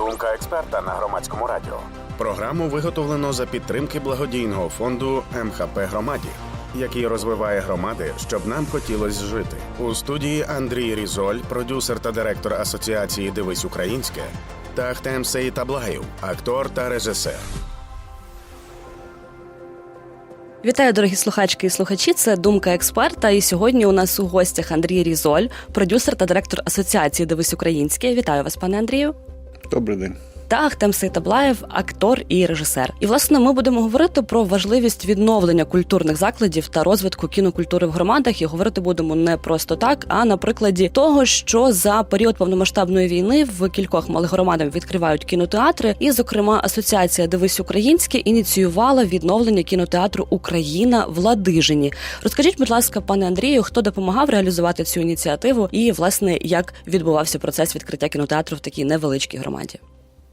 Думка експерта на громадському радіо. Програму виготовлено за підтримки благодійного фонду МХП Громаді, який розвиває громади, щоб нам хотілось жити. У студії Андрій Різоль, продюсер та директор асоціації Дивись Українське, та Ахтем Сеїтаблаєв, актор та режисер. Вітаю, дорогі слухачки і слухачі. Це думка експерта. І сьогодні у нас у гостях Андрій Різоль, продюсер та директор асоціації Дивись Українське. Вітаю вас, пане Андрію. Добрий день. Та Ахтем Сейтаблаєв, актор і режисер. І власне ми будемо говорити про важливість відновлення культурних закладів та розвитку кінокультури в громадах. І говорити будемо не просто так, а на прикладі того, що за період повномасштабної війни в кількох малих громадах відкривають кінотеатри. І, зокрема, асоціація Дивись Українське ініціювала відновлення кінотеатру Україна в Ладижині. Розкажіть, будь ласка, пане Андрію, хто допомагав реалізувати цю ініціативу, і власне як відбувався процес відкриття кінотеатру в такій невеличкій громаді.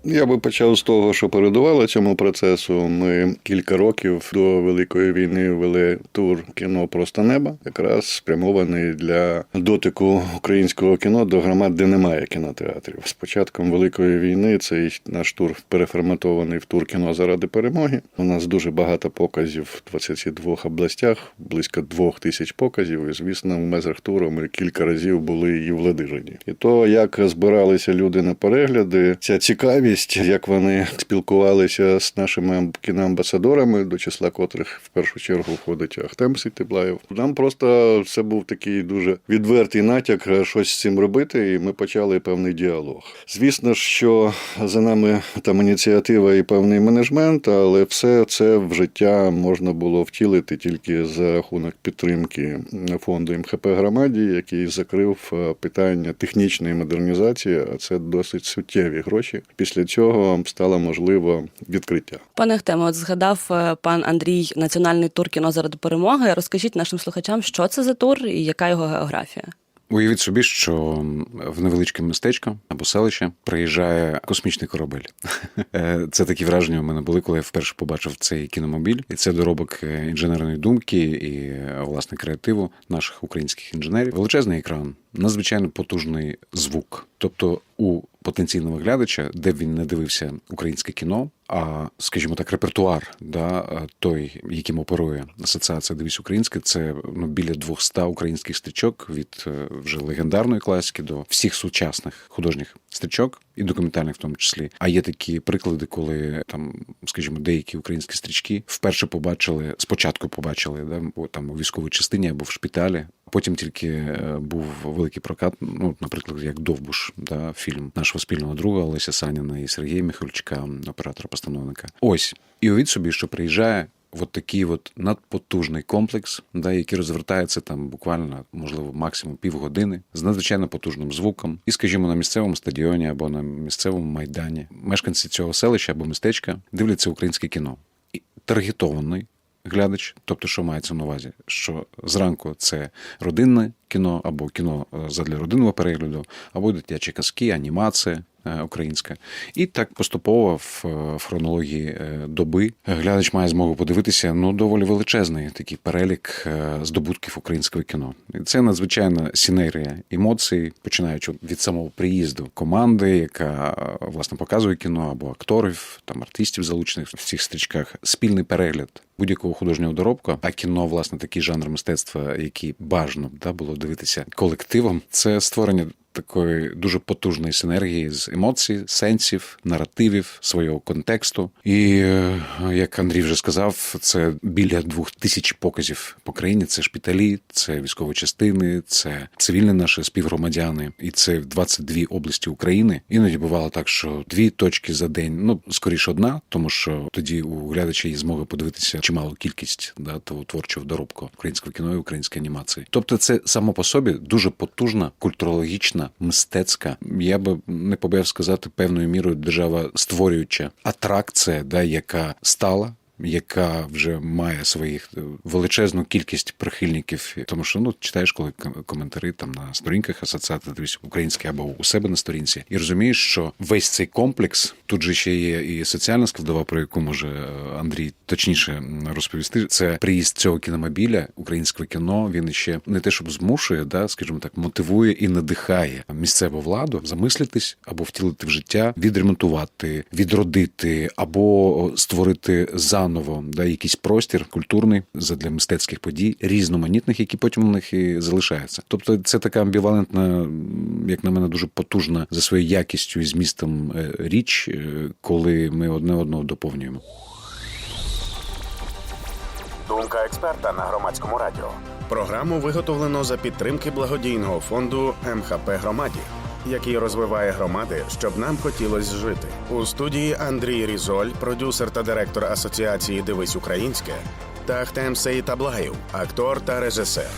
Я би почав з того, що передувало цьому процесу. Ми кілька років до Великої війни вели тур кіно Просто неба, якраз спрямований для дотику українського кіно до громад, де немає кінотеатрів. З початком Великої війни цей наш тур переформатований в тур кіно заради перемоги. У нас дуже багато показів в 22 областях, близько двох тисяч показів. І звісно, в межах туру ми кілька разів були і в Ладижині. І то, як збиралися люди на перегляди, ця цікавість, як вони спілкувалися з нашими кіноамбасадорами, до числа котрих в першу чергу входить Ахтем Сітиблаєв. Нам просто це був такий дуже відвертий натяк щось з цим робити, і ми почали певний діалог. Звісно що за нами там ініціатива і певний менеджмент, але все це в життя можна було втілити тільки за рахунок підтримки фонду МХП громаді, який закрив е, питання технічної модернізації, а це досить суттєві гроші. Після цього стало можливо відкриття. Пане Ахтеме, от згадав е, пан Андрій національний тур кіно заради перемоги. Розкажіть нашим слухачам, що це за тур і яка його географія. Уявіть собі, що в невеличке містечко або селище приїжджає космічний корабель. Е, Це такі враження у мене були, коли я вперше побачив цей кіномобіль. І це доробок е, інженерної думки і власне креативу наших українських інженерів. Величезний екран, надзвичайно потужний звук. Тобто у потенційного глядача, де він не дивився українське кіно, а скажімо так, репертуар, да, той, яким оперує асоціація Дивись Українське, це ну біля 200 українських стрічок від е, вже легендарної класики до всіх сучасних художніх стрічок і документальних в тому числі. А є такі приклади, коли там, скажімо, деякі українські стрічки вперше побачили, спочатку побачили, да, там у військовій частині або в шпиталі. Потім тільки е, був великий прокат, ну, наприклад, як Довбуш, да, фільм нашого спільного друга Олеся Саніна і Сергія Михайлючка, оператора-постановника. Ось і уявіть собі, що приїжджає от такий от надпотужний комплекс, да, який розвертається там буквально, можливо, максимум півгодини з надзвичайно потужним звуком, і, скажімо, на місцевому стадіоні або на місцевому майдані мешканці цього селища або містечка дивляться українське кіно. І таргетований глядач, тобто, що мається на увазі, що зранку це родинне кіно або кіно е, задля родинного перегляду, або дитячі казки, анімація. е, Українська, і так поступово в е, хронології доби глядач має змогу подивитися ну доволі величезний такий перелік здобутків українського кіно. Це надзвичайна синергія емоцій, починаючи від самого приїзду команди, яка власне показує кіно або акторів, там артистів, залучених в цих стрічках, спільний перегляд будь-якого художнього доробка, а кіно, власне, такий жанр мистецтва, який бажано да, було дивитися колективом, це створення. Такої дуже потужної синергії з емоцій, сенсів, наративів, свого контексту. І е, як Андрій вже сказав, це біля двох тисяч показів по країні. Це шпиталі, це військові частини, це цивільні наші співгромадяни, і це в 22 області України. Іноді бувало так, що дві точки за день, ну скоріше одна, тому що тоді у глядача є змога подивитися чималу кількість да, того творчого доробку українського кіно і української анімації. Тобто, це само по собі дуже потужна культурологічна, мистецька. Я би не побояв сказати певною мірою держава створююча атракція, да, яка стала яка вже має своїх е, величезну кількість прихильників, тому що ну читаєш, коли ком- коментарі там на сторінках асоціації дивись українські або у себе на сторінці, і розумієш, що весь цей комплекс тут же ще є і соціальна складова, про яку може е, Андрій точніше розповісти. Це приїзд цього кіномобіля, українського кіно. Він ще не те, щоб змушує, да, скажімо так, мотивує і надихає місцеву владу замислитись або втілити в життя, відремонтувати, відродити або створити заново да, якийсь простір культурний задля мистецьких подій, різноманітних, які потім у них і залишаються. Тобто, це така амбівалентна, як на мене, дуже потужна за своєю якістю і змістом е, річ, е, коли ми одне одного доповнюємо. Думка експерта на громадському радіо. Програму виготовлено за підтримки благодійного фонду МХП Громаді, який розвиває громади, щоб нам хотілось жити. У студії Андрій Різоль, продюсер та директор Асоціації Дивись Українське, та Ахтем Сеїтаблаєв, актор та режисер.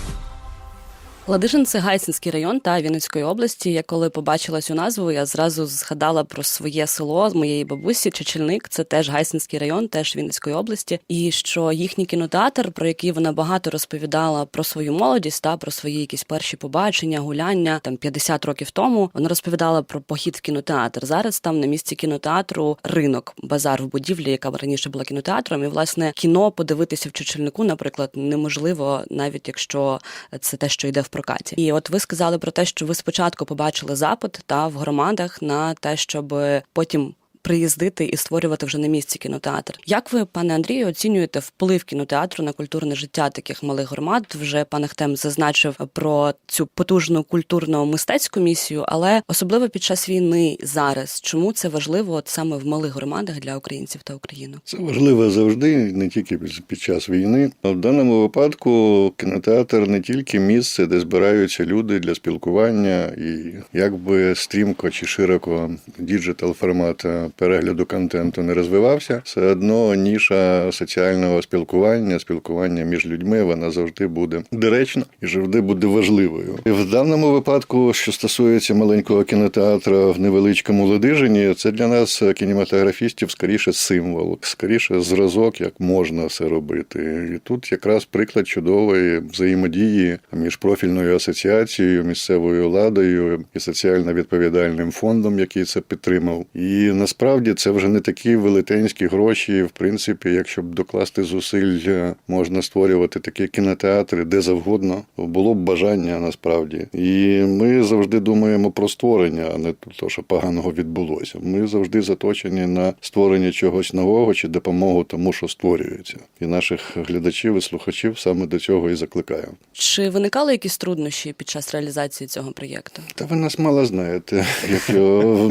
Ладижин це Гайсинський район та Вінницької області. Я коли побачила цю назву, я зразу згадала про своє село моєї бабусі. Чечельник це теж Гайсинський район, теж Вінницької області. І що їхній кінотеатр, про який вона багато розповідала про свою молодість та про свої якісь перші побачення, гуляння там 50 років тому. Вона розповідала про похід в кінотеатр. Зараз там на місці кінотеатру ринок, базар в будівлі, яка раніше була кінотеатром. І власне кіно подивитися в Чечельнику, наприклад, неможливо, навіть якщо це те, що йде в прокаті. І от ви сказали про те, що ви спочатку побачили запит та в громадах на те, щоб потім. Приїздити і створювати вже на місці кінотеатр. Як ви, пане Андрію, оцінюєте вплив кінотеатру на культурне життя таких малих громад? Вже пан Ахтем зазначив про цю потужну культурно мистецьку місію, але особливо під час війни зараз. Чому це важливо от саме в малих громадах для українців та України? Це важливо завжди, не тільки під- час війни. В даному випадку кінотеатр не тільки місце, де збираються люди для спілкування, і якби стрімко чи широко діджитал формат перегляду контенту не розвивався, все одно ніша соціального спілкування, спілкування між людьми, вона завжди буде доречна і завжди буде важливою. І в даному випадку, що стосується маленького кінотеатра в невеличкому Ладижині, це для нас е, кінематографістів скоріше символ, скоріше зразок, як можна все робити. І тут якраз приклад чудової взаємодії між профільною асоціацією, місцевою владою і соціально відповідальним фондом, який це підтримав. І насправді це вже не такі велетенські гроші. В принципі, якщо б докласти зусиль, е, можна створювати такі кінотеатри де завгодно. Було б бажання насправді. І ми завжди думаємо про створення, а не те, що поганого відбулося. Ми завжди заточені на створення чогось нового чи допомогу тому, що створюється. І наших глядачів і слухачів саме до цього і закликаємо. Чи виникали якісь труднощі під час реалізації цього проєкту? Та ви нас мало знаєте. Як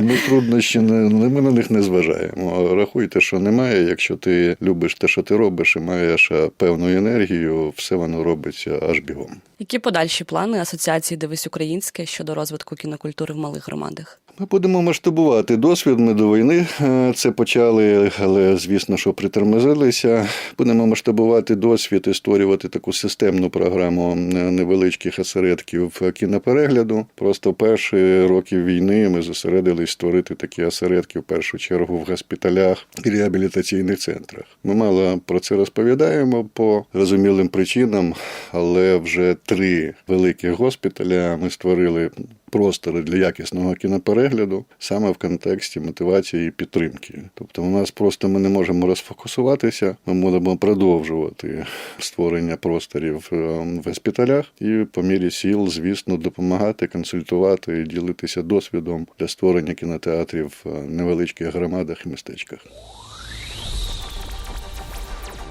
ми труднощі не ми на них не зважаємо. Рахуйте, що немає. Якщо ти любиш те, що ти робиш, і маєш певну енергію, все воно робиться аж бігом. Які подальші плани асоціації Дивись Українське щодо розвитку кінокультури в малих громадах? Ми будемо масштабувати досвід. Ми до війни е, це почали, але звісно, що притормозилися. Будемо масштабувати досвід і створювати таку системну програму е, невеличких осередків кіноперегляду. Просто перші роки війни ми зосередились створити такі осередки в першу чергу в госпіталях і реабілітаційних центрах. Ми мало про це розповідаємо по розумілим причинам, але вже три великих госпіталя ми створили простори для якісного кіноперегляду саме в контексті мотивації і підтримки. Тобто, у нас просто ми не можемо розфокусуватися. Ми будемо продовжувати створення просторів е, в госпіталях і по мірі сіл, звісно, допомагати, консультувати і ділитися досвідом для створення кінотеатрів в невеличких громадах і містечках.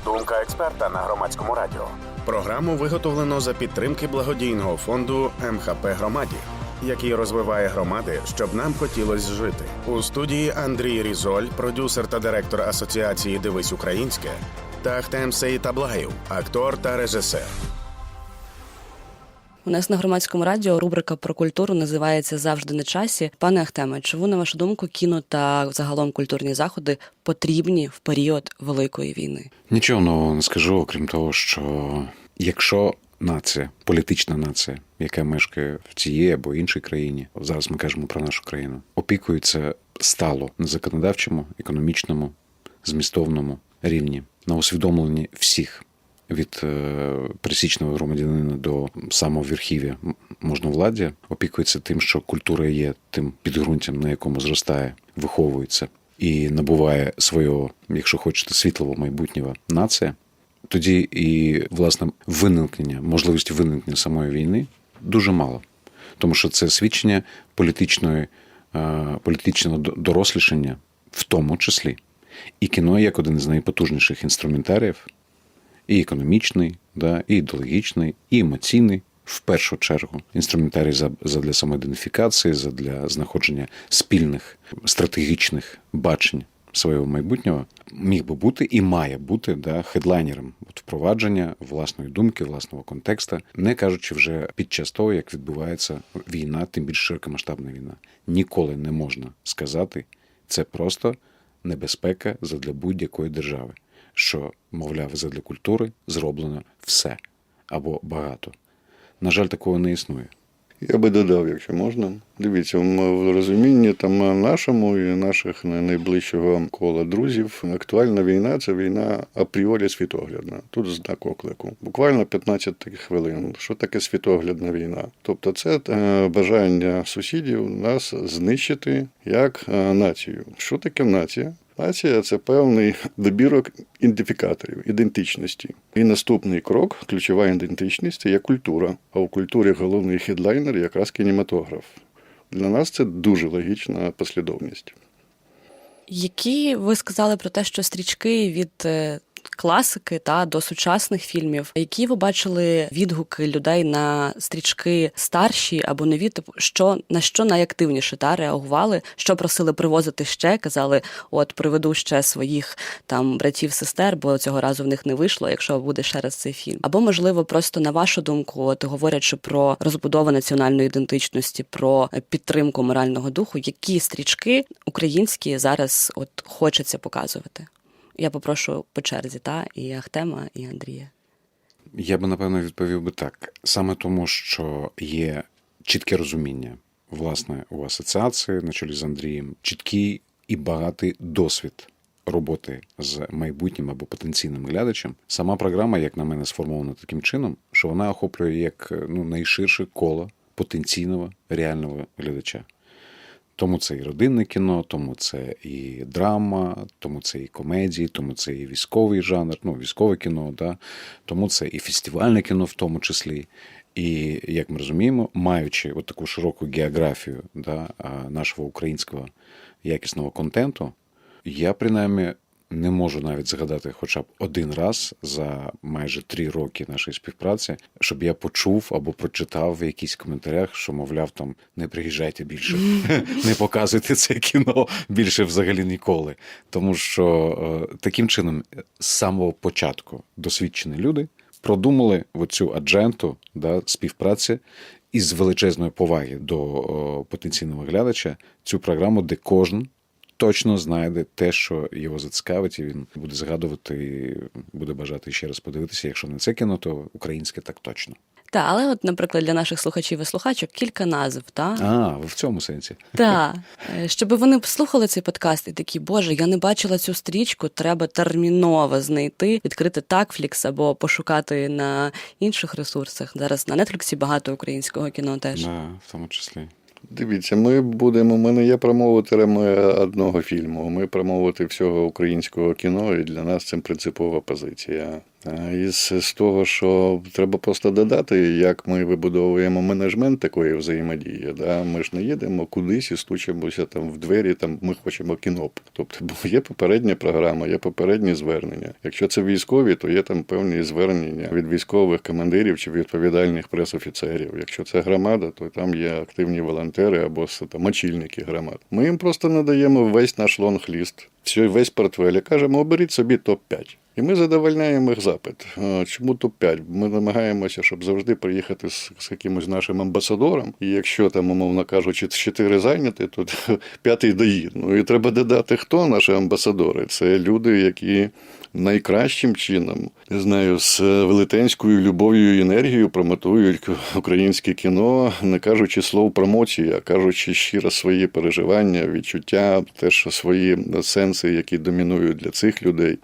Думка експерта на громадському радіо. Програму виготовлено за підтримки благодійного фонду МХП Громаді, який розвиває громади, щоб нам хотілось жити. У студії Андрій Різоль, продюсер та директор Асоціації Дивись Українське, та Ахтем Сеїтаблаєв, актор та режисер. У нас на громадському радіо рубрика про культуру називається Завжди на часі. Пане Ахтеме, чому на вашу думку кіно та загалом культурні заходи потрібні в період великої війни? Нічого нового не скажу, окрім того, що якщо нація, політична нація, яка мешкає в цій або іншій країні, зараз ми кажемо про нашу країну, опікується стало на законодавчому, економічному, змістовному рівні, на усвідомленні всіх. Від е, пересічного громадянина до самого верхів'я можновладдя. Опікується тим, що культура є тим підґрунтям, на якому зростає, виховується і набуває свого, якщо хочете, світлого майбутнього нація, тоді і власне виникнення, можливості виникнення самої війни дуже мало, тому що це свідчення політичної, е, політичного до- дорослішання, в тому числі. І кіно як один з найпотужніших інструментаріїв, і економічний, да, і ідеологічний, і емоційний. В першу чергу інструментарій за- задля самоідентифікації, задля знаходження спільних стратегічних бачень свого майбутнього міг би бути і має бути да, хедлайнером от впровадження власної думки, власного контекста, не кажучи вже під час того, як відбувається війна, тим більш широкомасштабна війна. Ніколи не можна сказати, це просто небезпека задля будь-якої держави, що, мовляв, задля культури зроблено все або багато. На жаль, такого не існує. Я би додав, якщо можна. Дивіться, в розумінні там нашому і наших най- найближчого кола друзів актуальна війна це війна апріорі світоглядна. Тут знак оклику. Буквально 15 хвилин. Що таке світоглядна війна? Тобто, це е, бажання сусідів нас знищити як е, націю. Що таке нація? Нація це певний добірок ідентифікаторів, ідентичності. І наступний крок, ключова ідентичність, це є культура. А у культурі головний хедлайнер якраз кінематограф. Для нас це дуже логічна послідовність. Які ви сказали про те, що стрічки від е, класики та до сучасних фільмів, які ви бачили відгуки людей на стрічки старші або нові, типу, що на що найактивніше та реагували, що просили привозити ще, казали, от приведу ще своїх там братів, сестер, бо цього разу в них не вийшло, якщо буде ще раз цей фільм. Або можливо, просто на вашу думку, от говорячи про розбудову національної ідентичності, про підтримку морального духу, які стрічки українські зараз от хочеться показувати. Я попрошу по черзі, та і Ахтема, і Андрія. Я би напевно відповів би так. Саме тому, що є чітке розуміння, власне, у асоціації на чолі з Андрієм, чіткий і багатий досвід роботи з майбутнім або потенційним глядачем. Сама програма, як на мене, сформована таким чином, що вона охоплює як ну, найширше коло потенційного реального глядача. Тому це і родинне кіно, тому це і драма, тому це і комедії, тому це і військовий жанр, ну, військове кіно, да? тому це і фестивальне кіно в тому числі. І як ми розуміємо, маючи от таку широку географію да, нашого українського якісного контенту, я принаймні не можу навіть згадати хоча б один раз за майже три роки нашої співпраці, щоб я почув або прочитав в якісь коментарях, що, мовляв, там не приїжджайте більше, не показуйте це кіно більше взагалі ніколи. Тому що е, таким чином, з самого початку досвідчені люди продумали оцю адженту да, співпраці із величезної поваги до о, потенційного глядача цю програму, де кожен точно знайде те, що його зацікавить, і він буде згадувати, і буде бажати ще раз подивитися. Якщо не це кіно, то українське так точно. Та, але, от, наприклад, для наших слухачів і слухачок кілька назв, та А, в цьому сенсі. Так, щоб вони послухали цей подкаст і такі, боже, я не бачила цю стрічку, треба терміново знайти, відкрити такфлікс або пошукати на інших ресурсах. Зараз на Нетфліксі багато українського кіно теж. Да, в тому числі. Дивіться, ми будемо. Ми не є промоутерами одного фільму. Ми промовити всього українського кіно, і для нас це принципова позиція. А Із з того, що треба просто додати, як ми вибудовуємо менеджмент такої взаємодії. Да? Ми ж не їдемо кудись і стучимося там в двері, там ми хочемо кіно. Тобто бо є попередня програма, є попередні звернення. Якщо це військові, то є там певні звернення від військових командирів чи відповідальних пресофіцерів. Якщо це громада, то там є активні волонтери або там, очільники громад. Ми їм просто надаємо весь наш лонг-ліст, весь портфель і кажемо, оберіть собі топ-5. І ми задовольняємо їх запит. Чому топ-5? Ми намагаємося, щоб завжди приїхати з, з якимось нашим амбасадором. І якщо там, умовно кажучи, чотири зайняті, то п'ятий доїде. Ну і треба додати, хто наші амбасадори. Це люди, які найкращим чином, не знаю, з велетенською любов'ю і енергією промотують українське кіно, не кажучи слов промоції, а кажучи щиро свої переживання, відчуття, теж свої сенси, які домінують для цих людей.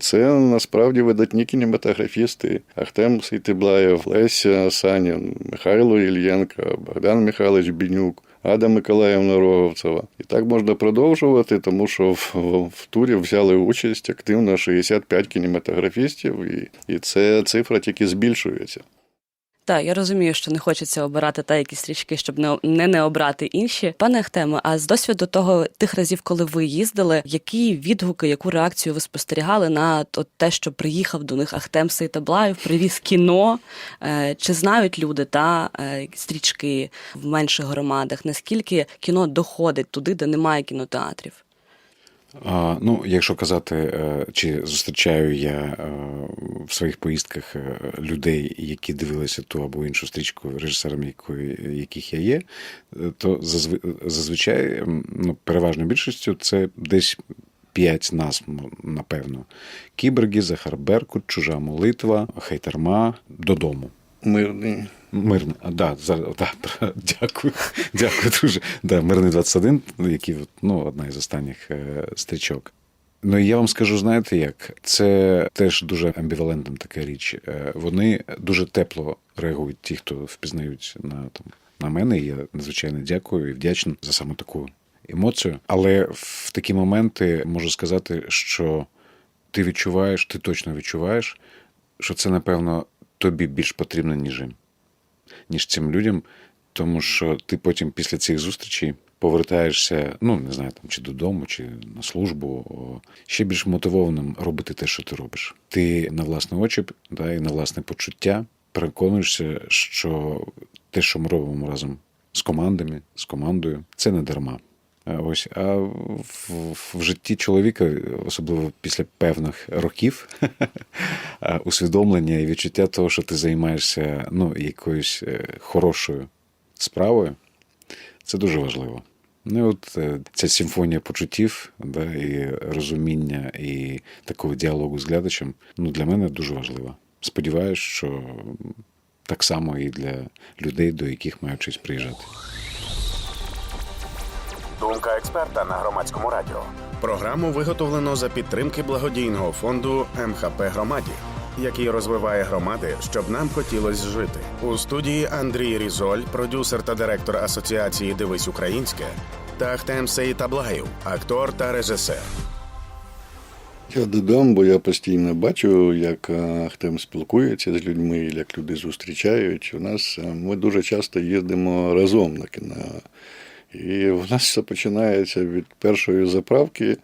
Це насправді видатні кінематографісти Ахтем Сейтиблаєв, Леся Санін, Михайло Ільєнко, Богдан Михайлович Бінюк. Ада Миколаївна Роговцева. І так можна продовжувати, тому що в, в, в турі взяли участь активно 65 кінематографістів, і, і це цифра тільки збільшується. Так, я розумію, що не хочеться обирати та якісь річки, щоб не, не, не обрати інші. Пане Ахтеме, а з досвіду того тих разів, коли ви їздили, які відгуки, яку реакцію ви спостерігали на от те, що приїхав до них Ахтем Сейтаблаєв, привіз кіно? Е, Чи знають люди та е, стрічки в менших громадах? Наскільки кіно доходить туди, де немає кінотеатрів? Ну, якщо казати, е, чи зустрічаю я е, в своїх поїздках е, людей, які дивилися ту або іншу стрічку, режисером якої, яких я є, то зазви- зазвичай ну, переважною більшістю це десь п'ять назв, напевно: Кіберги, Захар Беркут, Чужа молитва, Хейтерма, додому. Мирний. Мирний, а, да, зараз, да, дякую, дякую дуже. Да, Мирний 21, який ну, одна із останніх е, стрічок. Ну і я вам скажу, знаєте як? Це теж дуже амбівалентна така річ. Е, Вони дуже тепло реагують, ті, хто впізнають на там на мене. І я надзвичайно дякую і вдячний за саме таку емоцію. Але в такі моменти можу сказати, що ти відчуваєш, ти точно відчуваєш, що це, напевно, тобі більш потрібно, ніж їм ніж цим людям, тому що ти потім після цих зустрічей повертаєшся, ну не знаю, там чи додому, чи на службу, ще більш мотивованим робити те, що ти робиш. Ти на власні очі да, і на власне почуття переконуєшся, що те, що ми робимо разом з командами, з командою, це не дарма. А Ось, а в, в житті чоловіка, особливо після певних років, усвідомлення і відчуття того, що ти займаєшся ну, якоюсь е, хорошою справою, це дуже важливо. Ну, от е, ця симфонія почуттів, да, і розуміння, і такого діалогу з глядачем, ну, для мене дуже важливо. Сподіваюсь, що так само і для людей, до яких маю честь приїжджати. Думка експерта на громадському радіо. Програму виготовлено за підтримки благодійного фонду МХП Громаді, який розвиває громади, щоб нам хотілось жити. У студії Андрій Різоль, продюсер та директор Асоціації Дивись Українське, та Ахтем Сейтаблаєв, актор та режисер. Я додам, бо я постійно бачу, як е, Ахтем спілкується з людьми, як люди зустрічають. У нас е, ми дуже часто їздимо разом на кіно. І в нас все починається від першої заправки,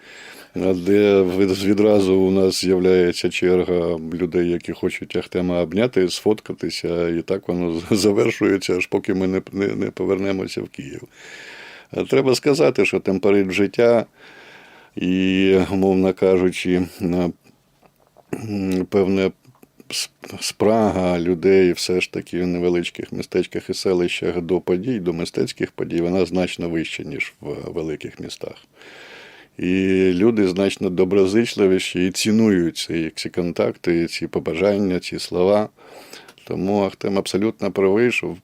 де відразу у нас з'являється черга людей, які хочуть Ахтема обняти, сфоткатися, і так воно завершується, аж поки ми не, не, не повернемося в Київ. Треба сказати, що темперит життя і, умовно кажучи, певне спрага людей все ж таки в невеличких містечках і селищах до подій, до мистецьких подій, вона значно вища, ніж в великих містах. І люди значно доброзичливіші і цінують ці, ці контакти, ці побажання, ці слова. Тому Ахтем абсолютно правий, що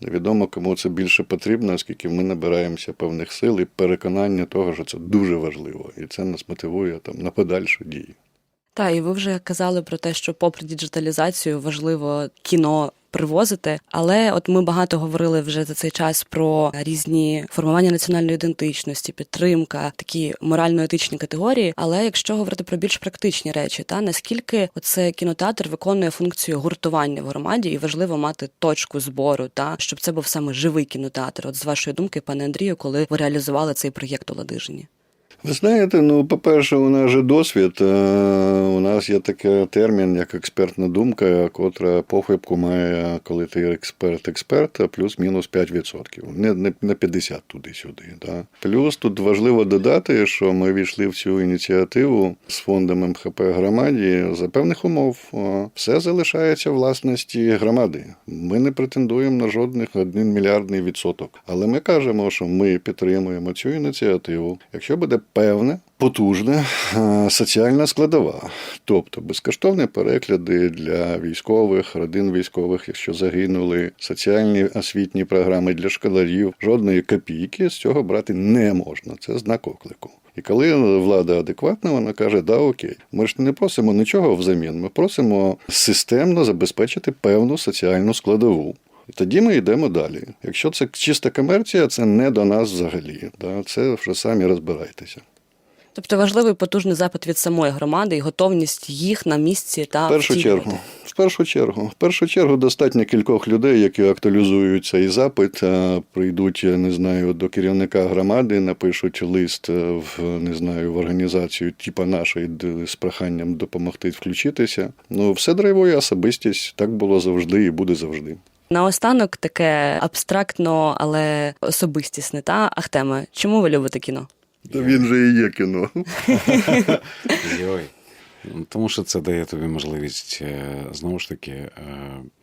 невідомо кому це більше потрібно, оскільки ми набираємося певних сил і переконання того, що це дуже важливо, і це нас мотивує там на подальшу дію. Так, і ви вже казали про те, що попри діджиталізацію важливо кіно привозити. Але от ми багато говорили вже за цей час про різні формування національної ідентичності, підтримка, такі морально-етичні категорії. Але якщо говорити про більш практичні речі, та наскільки оце кінотеатр виконує функцію гуртування в громаді, і важливо мати точку збору, та щоб це був саме живий кінотеатр. От з вашої думки, пане Андрію, коли ви реалізували цей проєкт у Ладижині? Ви знаєте, ну, по-перше, у нас же досвід. Е, У нас є такий термін, як експертна думка, котра похибку має, коли ти експерт-експерт, плюс-мінус 5%. Не, не, не 50 туди-сюди. Да? Плюс тут важливо додати, що ми війшли в цю ініціативу з фондом МХП громаді за певних умов. Все залишається власності громади. Ми не претендуємо на жодних один мільярдний відсоток. Але ми кажемо, що ми підтримуємо цю ініціативу. Якщо буде певне, потужна е, соціальна складова, тобто безкоштовні перегляди для військових, родин військових, якщо загинули, соціальні освітні програми для школярів, жодної копійки з цього брати не можна. Це знак оклику. І коли влада адекватна, вона каже, да, окей, ми ж не просимо нічого взамін. Ми просимо системно забезпечити певну соціальну складову. І тоді ми йдемо далі. Якщо це чиста комерція, це не до нас взагалі. Да? Це вже самі розбирайтеся. Тобто важливий потужний запит від самої громади і готовність їх на місці та В першу втілювати. чергу. В першу чергу, в першу чергу, достатньо кількох людей, які актуалізують цей запит, прийдуть, я не знаю, до керівника громади, напишуть лист е, в не знаю в організацію, типа нашої з проханням допомогти включитися. Ну, все драйвує особистість, так було завжди і буде завжди. Наостанок таке абстрактно, але особистісне. Та Ахтеме, чому ви любите кіно? Та він же і є кіно. Йой. Ну, Тому що це дає тобі можливість е, знову ж таки. е,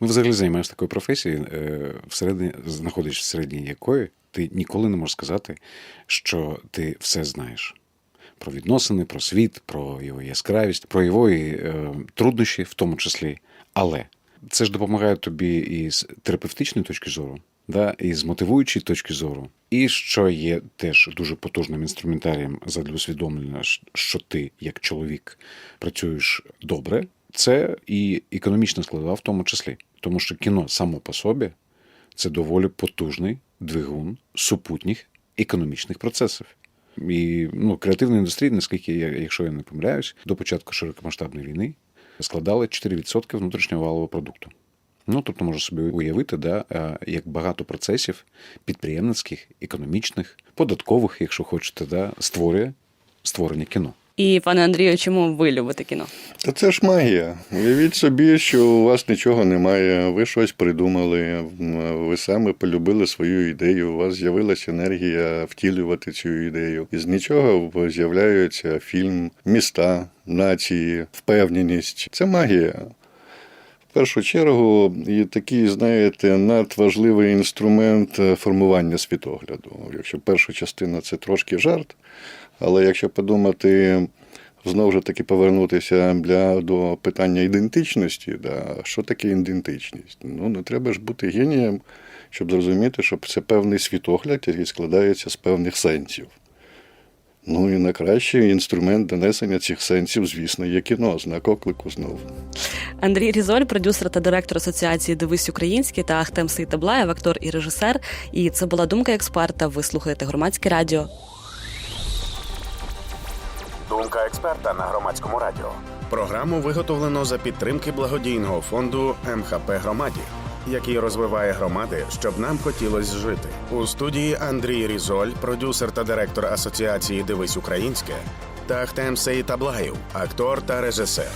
Ми взагалі займаємося такою професією, е, всередині знаходишся всередині якої ти ніколи не можеш сказати, що ти все знаєш. Про відносини, про світ, про його яскравість, про його і, е, труднощі, в тому числі. Але це ж допомагає тобі і з терапевтичної точки зору, да, і з мотивуючої точки зору. І що є теж дуже потужним інструментарієм задля усвідомлення, що ти, як чоловік, працюєш добре, це і економічна складова в тому числі. Тому що кіно само по собі це доволі потужний двигун супутніх економічних процесів. І ну, креативна індустрія, наскільки я, якщо я не помиляюсь, до початку широкомасштабної війни складали 4% внутрішнього валового продукту. Ну, тобто можна собі уявити, да, е, як багато процесів підприємницьких, економічних, податкових, якщо хочете, да, створює створення кіно. І пане Андрію, чому ви любите кіно? Та це ж магія. Уявіть собі, що у вас нічого немає, ви щось придумали, ви саме полюбили свою ідею, у вас з'явилася енергія втілювати цю ідею. І з нічого з'являється фільм, міста, нації, впевненість. Це магія. В першу чергу, і такий, знаєте, надважливий інструмент формування світогляду. Якщо перша частина це трошки жарт, але якщо подумати, знову ж таки повернутися для, до питання ідентичності, да, що таке ідентичність? Ну, не треба ж бути генієм, щоб зрозуміти, що це певний світогляд, який складається з певних сенсів. Ну і найкращий інструмент донесення цих сенсів, звісно, є кіно, знак оклику знову. Андрій Різоль, продюсер та директор асоціації Дивись українське та Ахтем Сейтаблаєв, актор і режисер. І це була думка експерта. Ви слухаєте громадське радіо. Думка експерта на громадському радіо. Програму виготовлено за підтримки благодійного фонду МХП Громаді, який розвиває громади, щоб нам хотілось жити. У студії Андрій Різоль, продюсер та директор асоціації Дивись Українське, та Ахтем Сейтаблаєв, актор та режисер.